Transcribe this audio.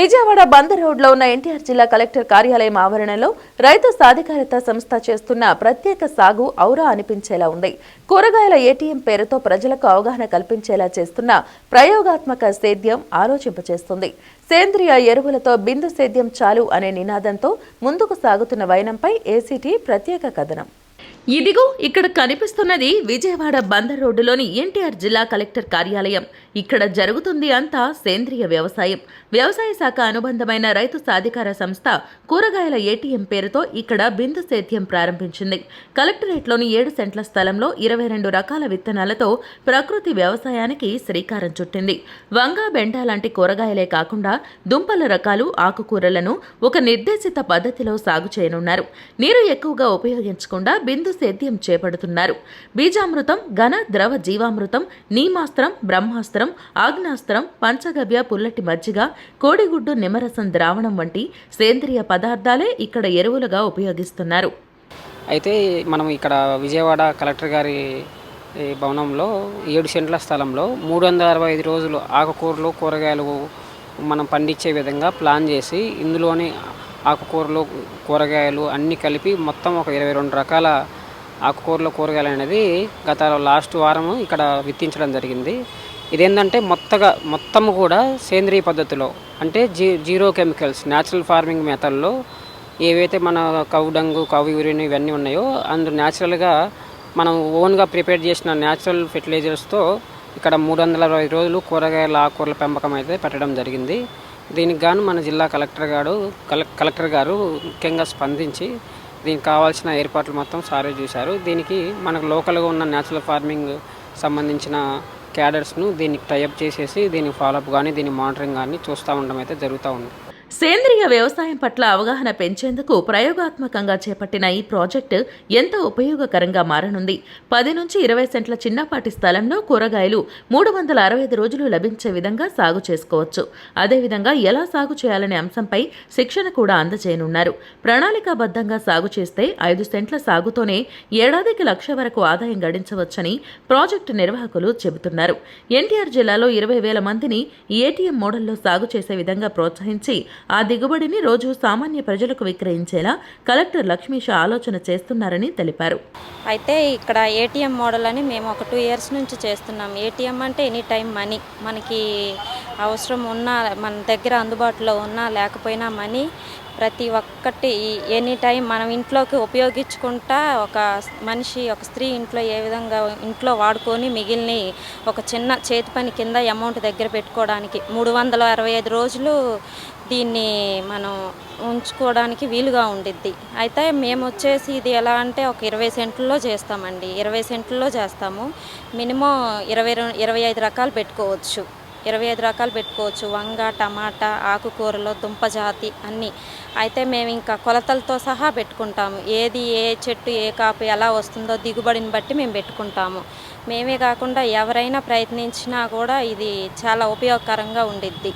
విజయవాడ బందర్ రోడ్లో ఉన్న ఎన్టీఆర్ జిల్లా కలెక్టర్ కార్యాలయం ఆవరణలో రైతు సాధికారత సంస్థ చేస్తున్న ప్రత్యేక సాగు ఔరా అనిపించేలా ఉంది. కూరగాయల ఏటీఎం పేరుతో ప్రజలకు అవగాహన కల్పించేలా చేస్తున్న ప్రయోగాత్మక సేద్యం ఆలోచింపచేస్తుంది. సేంద్రియ ఎరువులతో బిందు సేద్యం చాలు అనే నినాదంతో ముందుకు సాగుతున్న వైనంపై ఏసీటీ ప్రత్యేక కథనం. ఇదిగో ఇక్కడ కనిపిస్తున్నది విజయవాడ బందర్ రోడ్డులోని ఎన్టీఆర్ జిల్లా కలెక్టర్ కార్యాలయం. ఇక్కడ జరుగుతుంది అంతా సేంద్రియ వ్యవసాయం. వ్యవసాయ శాఖ అనుబంధమైన రైతు సాధికార సంస్థ కూరగాయల ఏటీఎం పేరుతో ఇక్కడ బిందు సేద్యం ప్రారంభించింది. కలెక్టరేట్లోని ఏడు సెంట్ల స్థలంలో ఇరవై రెండు రకాల విత్తనాలతో ప్రకృతి వ్యవసాయానికి శ్రీకారం చుట్టింది. వంగ బెండ లాంటి కూరగాయలే కాకుండా దుంపల రకాలు ఆకుకూరలను ఒక నిర్దేశిత పద్ధతిలో సాగు చేయనున్నారు. నీరు ఎక్కువగా ఉపయోగించకుండా బిందు సేద్యం చేపడుతున్నారు. బీజామృతం ఘన ద్రవ జీవామృతం నీమాస్త్రం బ్రహ్మాస్త్రం ఆగ్నాస్త్రం పంచగవ్య పుల్లటి మజ్జిగ కోడిగుడ్డు నిమ్మరసం ద్రావణం వంటి సేంద్రియ పదార్థాలే ఇక్కడ ఎరువులుగా ఉపయోగిస్తున్నారు. అయితే మనం ఇక్కడ విజయవాడ కలెక్టర్ గారి భవనంలో ఏడు సెంట్ల స్థలంలో మూడు వందల అరవై ఐదు రోజులు ఆకుకూరలు కూరగాయలు మనం పండించే విధంగా ప్లాన్ చేసి ఇందులోని ఆకుకూరలు కూరగాయలు అన్నీ కలిపి మొత్తం ఒక ఇరవై రెండు రకాల ఆకుకూరలు కూరగాయలు అనేది గత లాస్ట్ వారం ఇక్కడ విత్తించడం జరిగింది. ఇదేంటంటే మొత్తగా మొత్తం కూడా సేంద్రియ పద్ధతిలో అంటే జీ జీరో కెమికల్స్ న్యాచురల్ ఫార్మింగ్ మెథడ్లో ఏవైతే మన కవు డంగు కౌ యూరిన్ ఇవన్నీ ఉన్నాయో అందు న్యాచురల్గా మనం ఓన్గా ప్రిపేర్ చేసిన న్యాచురల్ ఫెర్టిలైజర్స్తో ఇక్కడ మూడు వందల అరవై రోజులు కూరగాయల ఆకుకూరల పెంపకం అయితే పెట్టడం జరిగింది. దీనికి గాను మన జిల్లా కలెక్టర్ గారు కలెక్టర్ గారు ముఖ్యంగా స్పందించి దీనికి కావాల్సిన ఏర్పాట్లు మొత్తం సారే చూశారు. దీనికి మనకు లోకల్గా ఉన్న న్యాచురల్ ఫార్మింగ్ సంబంధించిన క్యాడర్స్ను దీనికి టైఅప్ చేసేసి దీని ఫాలోఅప్ కానీ దీని మానిటరింగ్ కానీ చూస్తూ ఉండడం అయితే జరుగుతూ ఉంది. సేంద్రియ వ్యవసాయం పట్ల అవగాహన పెంచేందుకు ప్రయోగాత్మకంగా చేపట్టిన ఈ ప్రాజెక్టు ఎంతో ఉపయోగకరంగా మారనుంది. పది నుంచి ఇరవై సెంట్ల చిన్నపాటి స్థలంలో కూరగాయలు మూడు వందల అరవై ఐదు రోజులు లభించే విధంగా సాగు చేసుకోవచ్చు. అదేవిధంగా ఎలా సాగు చేయాలనే అంశంపై శిక్షణ కూడా అందజేయనున్నారు. ప్రణాళికాబద్ధంగా సాగు చేస్తే ఐదు సెంట్ల సాగుతోనే ఏడాదికి లక్ష వరకు ఆదాయం గడించవచ్చని ప్రాజెక్టు నిర్వాహకులు చెబుతున్నారు. ఎన్టీఆర్ జిల్లాలో ఇరవై వేల మందిని ఏటీఎం మోడల్లో సాగు చేసే విధంగా ప్రోత్సహించి ఆ దిగుబడిని రోజు సామాన్య ప్రజలకు విక్రయించేలా కలెక్టర్ లక్ష్మీష ఆలోచన చేస్తున్నారని తెలిపారు. అయితే ఇక్కడ ఏటీఎం మోడల్ అని మేము ఒక టూ ఇయర్స్ నుంచి చేస్తున్నాం. ఏటీఎం అంటే ఎనీ టైం మనీ. మనకి అవసరం ఉన్నా మన దగ్గర అందుబాటులో ఉన్నా లేకపోయినా మనీ ప్రతి ఒక్కటి ఎనీ టైం మనం ఇంట్లోకి ఉపయోగించుకుంటా ఒక మనిషి ఒక స్త్రీ ఇంట్లో ఏ విధంగా ఇంట్లో వాడుకొని మిగిలిన ఒక చిన్న చేతి పని కింద అమౌంట్ దగ్గర పెట్టుకోవడానికి మూడు వందల అరవై ఐదు రోజులు దీన్ని మనం ఉంచుకోవడానికి వీలుగా ఉండిద్ది. అయితే మేము వచ్చేసి ఇది ఎలా అంటే ఒక ఇరవై సెంట్లలో చేస్తామండి. ఇరవై సెంట్లలో చేస్తాము. మినిమం ఇరవై ఇరవై ఐదు రకాలు పెట్టుకోవచ్చు. ఇరవై ఐదు రకాలు పెట్టుకోవచ్చు. వంగ టమాటా ఆకుకూరలు దుంప జాతి అన్నీ. అయితే మేము ఇంకా కొలతలతో సహా పెట్టుకుంటాము. ఏది ఏ చెట్టు ఏ కాపు ఎలా వస్తుందో దిగుబడిని బట్టి మేము పెట్టుకుంటాము. మేమే కాకుండా ఎవరైనా ప్రయత్నించినా కూడా ఇది చాలా ఉపయోగకరంగా ఉండిద్ది.